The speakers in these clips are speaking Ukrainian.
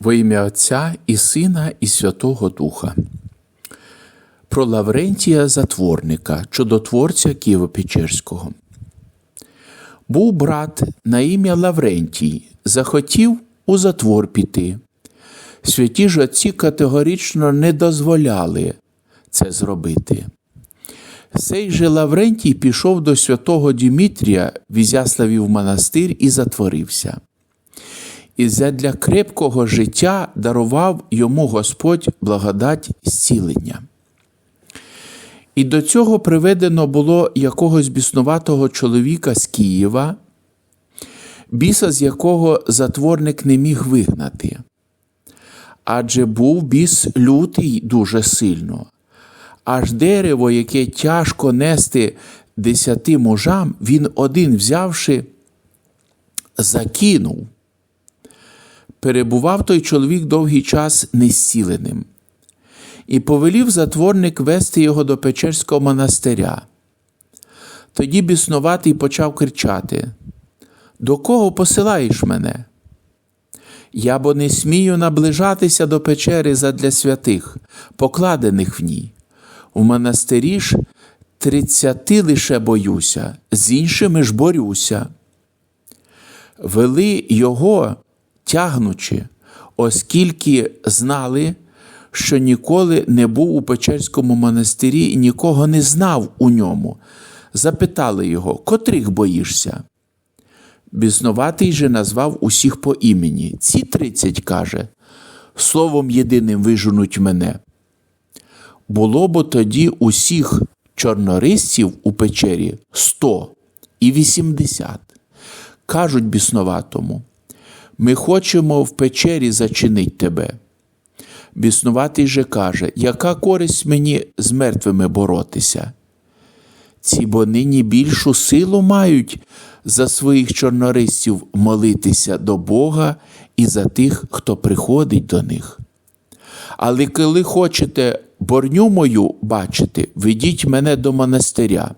Во ім'я Отця і Сина, і Святого Духа. Про Лаврентія Затворника, чудотворця Києво-Печерського. Був брат на ім'я Лаврентій, захотів у затвор піти. Святі ж отці категорично не дозволяли це зробити. Сей же Лаврентій пішов до святого Дімітрія в Ізяславів монастир і затворився. І задля крепкого життя дарував йому Господь благодать зцілення. І до цього приведено було якогось біснуватого чоловіка з Києва, біса, з якого затворник не міг вигнати. Адже був біс лютий дуже сильно, аж дерево, яке тяжко нести десяти мужам, він один взявши, закинув. Перебував той чоловік довгий час незціленим, і повелів затворник вести його до Печерського монастиря. Тоді біснуватий почав кричати: До кого посилаєш мене? Я бо не смію наближатися до печери задля святих, покладених в ній. У монастирі ж тридцяти лише боюся, з іншими ж борюся. Вели його, тягнучи, оскільки знали, що ніколи не був у Печерському монастирі і нікого не знав у ньому. Запитали його, котрих боїшся? Біснуватий же назвав усіх по імені. Ці тридцять каже, словом єдиним виженуть мене. Було б тоді усіх чорнорисців у печері сто і вісімдесят. Кажуть біснуватому, ми хочемо в печері зачинить тебе. Біснуватий же каже, яка користь мені з мертвими боротися? Ці бо нині більшу силу мають за своїх чорнорисців молитися до Бога і за тих, хто приходить до них. Але коли хочете борню мою бачити, ведіть мене до монастиря.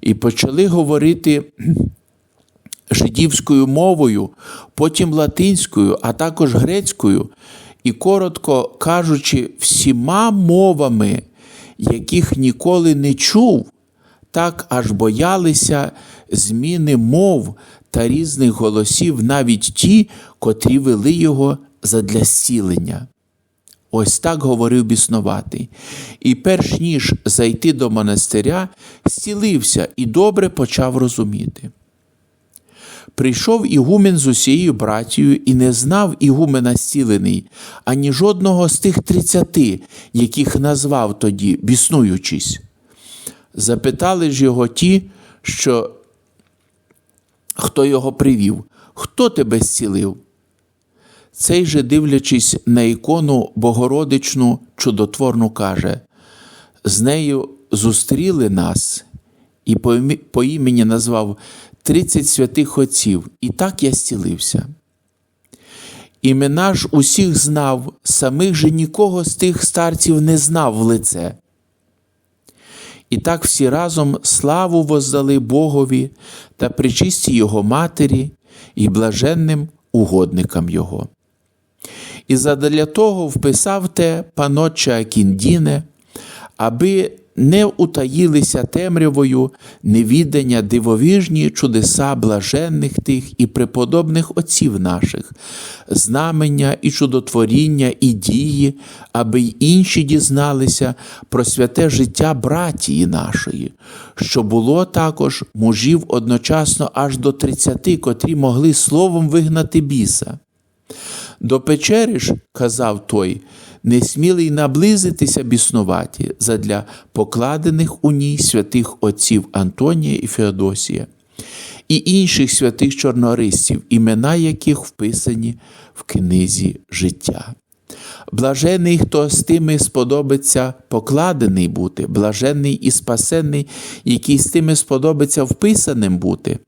І почали говорити жидівською мовою, потім латинською, а також грецькою, і коротко кажучи, всіма мовами, яких ніколи не чув, так аж боялися зміни мов та різних голосів, навіть ті, котрі вели його задля зцілення. Ось так говорив біснуватий. І перш ніж зайти до монастиря, зцілився і добре почав розуміти. Прийшов ігумен з усією братією і не знав ігумена зцілений, ані жодного з тих тридцяти, яких назвав тоді, біснуючись. Запитали ж його ті, що хто його привів, хто тебе зцілив? Цей же, дивлячись на ікону Богородичну чудотворну, каже: з нею зустріли нас і по імені назвав тридцять святих отців, і так я зцілився. Імена ж усіх знав, самих же нікого з тих старців не знав в лице. І так всі разом славу воздали Богові та причисті Його Матері і блаженним угодникам Його. І задля того вписав те панотче Акіндіне, аби не утаїлися темрявою невідання дивовижні чудеса блаженних тих і преподобних отців наших, знамення і чудотворіння, і дії, аби й інші дізналися про святе життя братії нашої, що було також мужів одночасно аж до тридцяти, котрі могли словом вигнати біса. До печери ж, казав той, не смілий наблизитися біснуваті задля покладених у ній святих отців Антонія і Феодосія, і інших святих чорнорисців, імена яких вписані в книзі життя. Блажений, хто з тими сподобиться покладений бути, блажений і спасенний, який з тими сподобиться вписаним бути.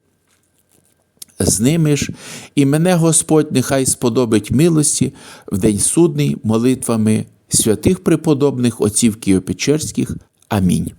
З ними ж і мене Господь нехай сподобить милості в день судний молитвами святих преподобних отців Києпечерських. Амінь.